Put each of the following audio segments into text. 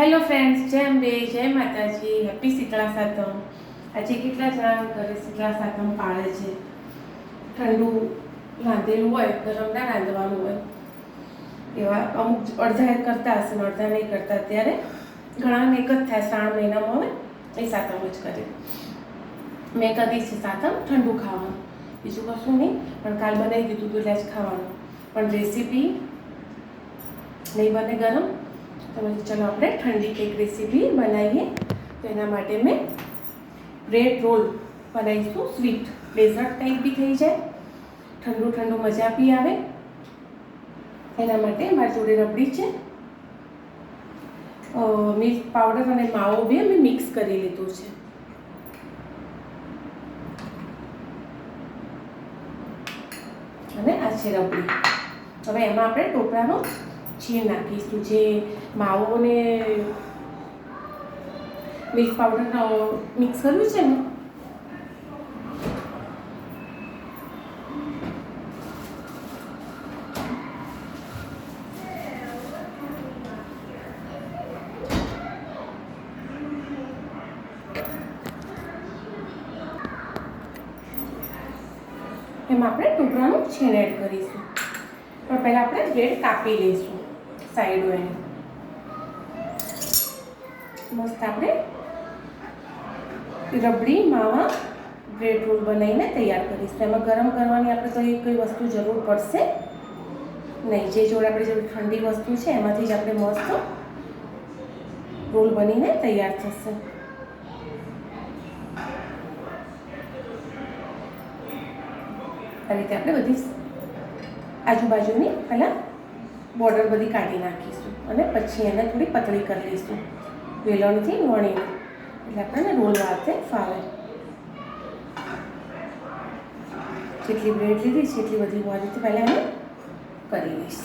Hello friends જય અંબે, જય માતાજી હેપી શીતળા સાતમ આજે કેટલા જણા ઘરે શીતળા સાતમ પાળે છે? ઠંડુ રાંધેલું હોય, ગરમ ના રાંધવાનું હોય. એવા અમુક અડધા કરતા હશે અડધા નહીં કરતા, ત્યારે ઘણાને એક જ થાય શ્રાવણ મહિનામાં હોય એ સાતમ જ કરે. મેં કદી છે સાતમ ઠંડુ ખાવાનું. બીજું કશું નહીં, પણ કાલ બનાવી દીધું હતું એટલે જ ખાવાનું. પણ રેસીપી નહીં બને ગરમ તો પછી ચલો આપણે ઠંડી કેક રેસીપી બનાવીએ. તો એના માટે મેં બ્રેડ રોલ બનાવીશું. સ્વીટ ડેઝર્ટ ટાઈપ બી થઈ જાય. ઠંડુ ઠંડુ મજા બી આવે. એના માટે મારી જોડે રબડી છે. મિલ્ક પાવડર અને માવો બી અમે મિક્સ કરી લીધું છે. અને આ છે રબડી. હવે એમાં આપણે ટોપરાનો છીણ નાખીશું જે માવો ને મિલ્ક પાવડર મિક્સ કર્યું છે ને એમાં આપણે ટુકડાનું છીણ એડ કરીશું પણ પહેલાં આપણે બ્રેડ કાપી લઈશું સાઈડો એની મસ્ત આપણે રબડી, માવા બ્રેડ રોલ બનાવીને તૈયાર કરીશું. એમાં ગરમ કરવાની આપણે તો કોઈ વસ્તુ જરૂર પડશે નહીં. જે જોડે આપણી જોડે ઠંડી વસ્તુ છે, એમાંથી જ આપણે મસ્ત રોલ બનીને તૈયાર થશે. આ રીતે આપણે બધી આજુબાજુની પહેલાં બોર્ડર બધી કાઢી નાખીશું અને પછી એને થોડી પતળી કરી લઈશું. વેલણથી વણીને. એટલે આપણને રોલ વાળતે ફાવે. જેટલી બ્રેડ લીધી છે એટલી બધી હું આ પહેલાં એને કરી લઈશ.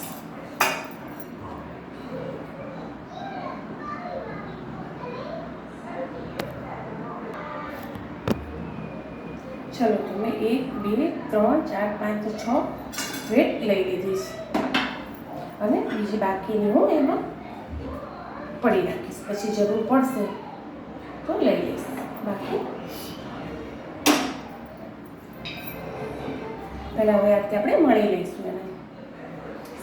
ચલો તો મેં એક, બે, ત્રણ, ચાર, પાંચ, છ બ્રેડ લઈ લીધી છે. અને બીજી બાકીની હું એમાં પડી નાખીશ પછી જરૂર પડશે તો લઈ લઈશ. બાકી પહેલાં હવે આજથી આપણે મળી લઈશું એને.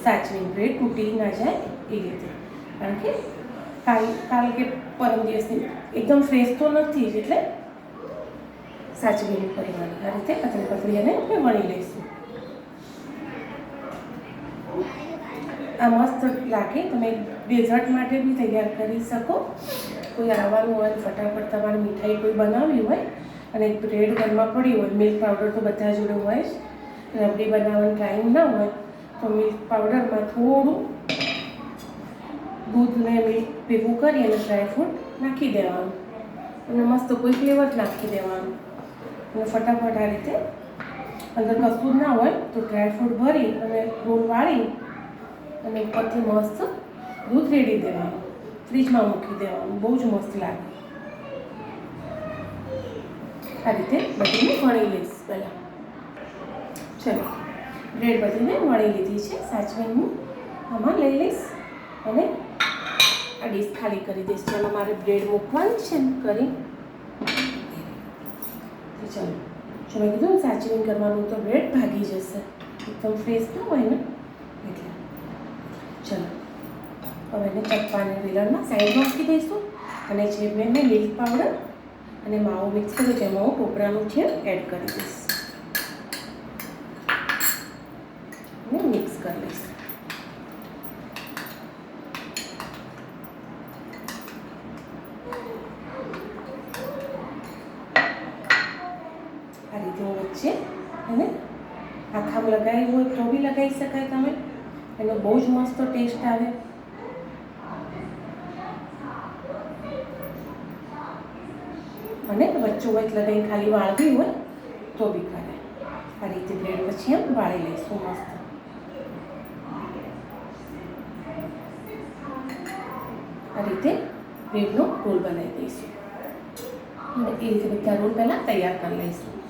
સાચવી બ્રેડ તૂટી ના જાય એ રીતે. કારણ કે કાલ કાલ કે પરમ દિવસની એકદમ ફ્રેશ તો નથી એટલે સાચવીને કરવાની આ રીતે પતળી પતળી અને આપણે વણી લઈશું. આ મસ્ત લાગે. તમે ડેઝર્ટ માટે બી તૈયાર કરી શકો. કોઈ આવવાનું હોય, ફટાફટ તમારે મીઠાઈ કોઈ બનાવવી હોય અને બ્રેડ ઘરમાં પડી હોય મિલ્ક પાવડર તો બધા જોડે હોય જ. રબડી બનાવવાનો ટાઈમ ના હોય, તો મિલ્ક પાવડરમાં થોડું દૂધને મિલ્ક ભેગું કરી અને ડ્રાયફ્રૂટ નાખી દેવાનું. અને મસ્ત કોઈ ફ્લેવર નાખી દેવાનું. અને ફટાફટ આ રીતે. અંદર કશું ના હોય, તો ડ્રાયફ્રૂટ ભરી અને રોલ વાળી અને ઉપરથી મસ્ત દૂધ રેડી દેવાનું. ફ્રીજમાં મૂકી દેવાનું. બહુ જ મસ્ત લાગે. આ રીતે બધીને વણી લઈશ પહેલાં. ચલો, બ્રેડ બધીને વણી લીધી છે. સાચવીને હું આમાં લઈ લઈશ અને આ ડીશ ખાલી કરી દઈશ. ચાલો, મારે બ્રેડ મૂકવાની છે કરી. ચાલો, જો મેં કીધું સાચવીને કરવાનું તો બ્રેડ ભાગી જશે. એકદમ ફ્રેશ ના હોય ને? ચલો. હવે એને ચપ્પાને વેલણમાં સાઈડમાં મૂકી દઈશું. અને જે મેં મેં મિલ્ક પાવડર અને માવો મિક્સ કર્યો તેમાં હું ટોપરાનું છે એડ કરી દઈશ. અને મિક્સ કરી લઈશ. આ રીતે હું વચ્ચે અને આખામાં લગાવી હોય તો બી લગાવી શકાય તમે. એનો બહુ જ મસ્ત ટેસ્ટ આવે. અને વચ્ચો એટલે કંઈ ખાલી વાળવી હોય, તો બી કરે આ રીતે બ્રેડ પછી એમ વાળી લઈશું મસ્ત. આ રીતે બ્રેડનો રોલ બનાવી દઈશું. અને એ રીતે બધા રોલ પહેલાં તૈયાર કરી લઈશું.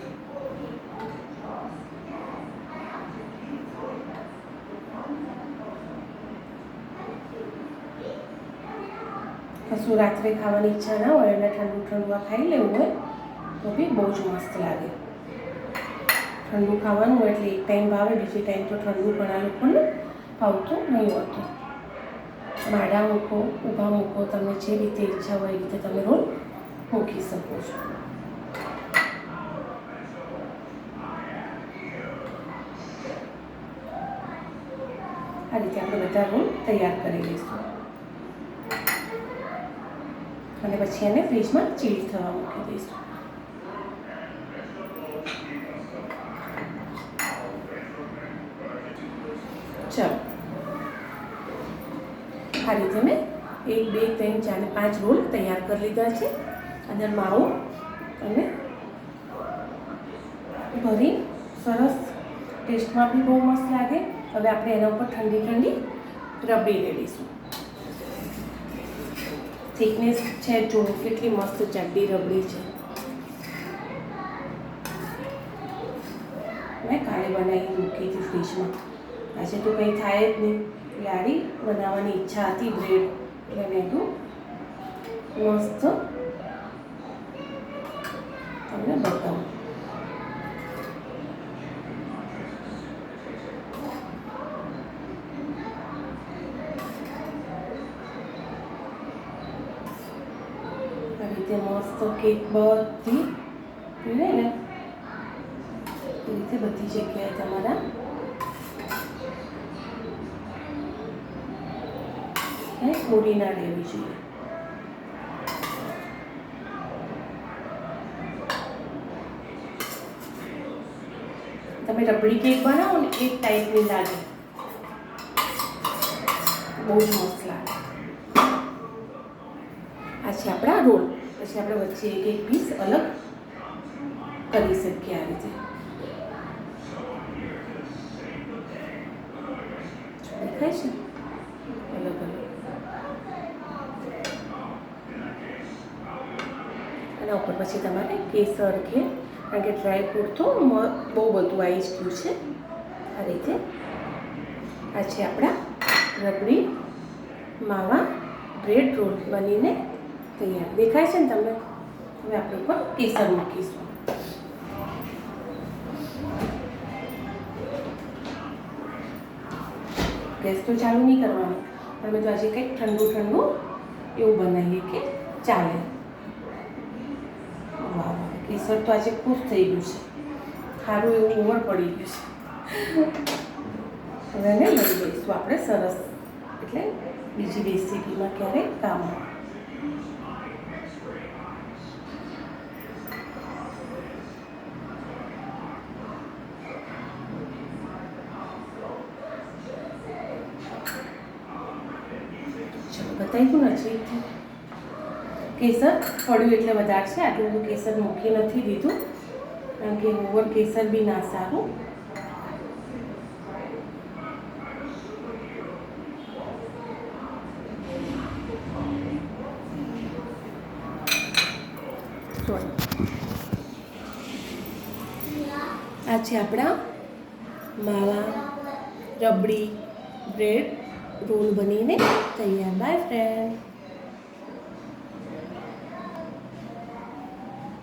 શું રાત્રે ખાવાની ઈચ્છા ના હોય અને ઠંડુ ઠંડુ આ ખાઈ લેવું હોય, તો બી બહુ જ મસ્ત લાગે. ઠંડુ ખાવાનું હોય એટલે એક ટાઈમ ભાવે, બીજી ટાઈમ તો ઠંડુ ઘણા લોકોને ભાવતું નહીં હોતું. માડા મૂકો, ઊભા મૂકો તમને જે રીતે ઈચ્છા હોય એ રીતે તમે રોલ મૂકી શકો છો. આ રીતે આપણે બધા રોલ તૈયાર કરી લઈશું. અને પછી એને ફ્રીજમાં ચીલ થવા મૂકી દઈશું. ચાલો. આ રીતે મેં એક, બે, ત્રણ, ચાર ને પાંચ રોલ તૈયાર કરી લીધા છે. અંદર માવો અને ભરી સરસ ટેસ્ટમાં બી બહુ મસ્ત લાગે. હવે આપણે એના ઉપર ઠંડી ઠંડી રબડી રેડીશું થિકનેસ છે જો કેટલી મસ્ત જાડી રબડી છે. મેં કાલે બનાવી મૂકી હતી ફ્રીજમાં આજે તો કંઈ થાય જ નહીં. લારી બનાવવાની ઈચ્છા હતી બ્રેડ એટલે મેં તું મસ્ત તમને બતાવું આ રીતે મસ્ત કેક બધી પીવે ને? એ રીતે બધી જગ્યાએ તમારા એને કોરી ના લેવી જોઈએ. તમે રબડી કેક બનાવો ને એક ટાઈપની લાગે. બહુ જ મસ્ત લાગે આ છે આપણા રોલ પછી આપણે વચ્ચે એક એક પીસ અલગ કરી શકીએ આ રીતે. દેખાય છે? અલગ અલગ. એના ઉપર પછી તમારે કેસર કે, કારણ કે ડ્રાય ફ્રૂટ તો બહુ બધું આવી જ ગયું છે. આ રીતે. આ છે આપણા રબડી માવા બ્રેડ રોલ બનીને તૈયાર દેખાય છે ને તમને? હવે આપણે ઉપર કેસર મૂકીશું. ગેસ તો ચાલુ નહીં કરવાનો. પણ મેં તો આજે કંઈક ઠંડુ ઠંડુ એવું બનાવીએ કે ચાલે. વાહ કેસર તો આજે ખુશ થઈ ગયું છે. સારું એવું ઉમર પડી ગયું છે. હવે એને લઈ લઈશું આપણે સરસ. એટલે બીજી રેસીપીમાં ક્યારેય કામ આવે ચલો બતાવી દઉં નજીકથી કેસર પડ્યું એટલે વધારે છે. આટલું બધું કેસર મૂકી નથી દીધું. કારણ કે ઓવર કેસર બી ના સારું. આ છે આપણા માવા રબડી બ્રેડ રોલ બનીને તૈયાર. By friend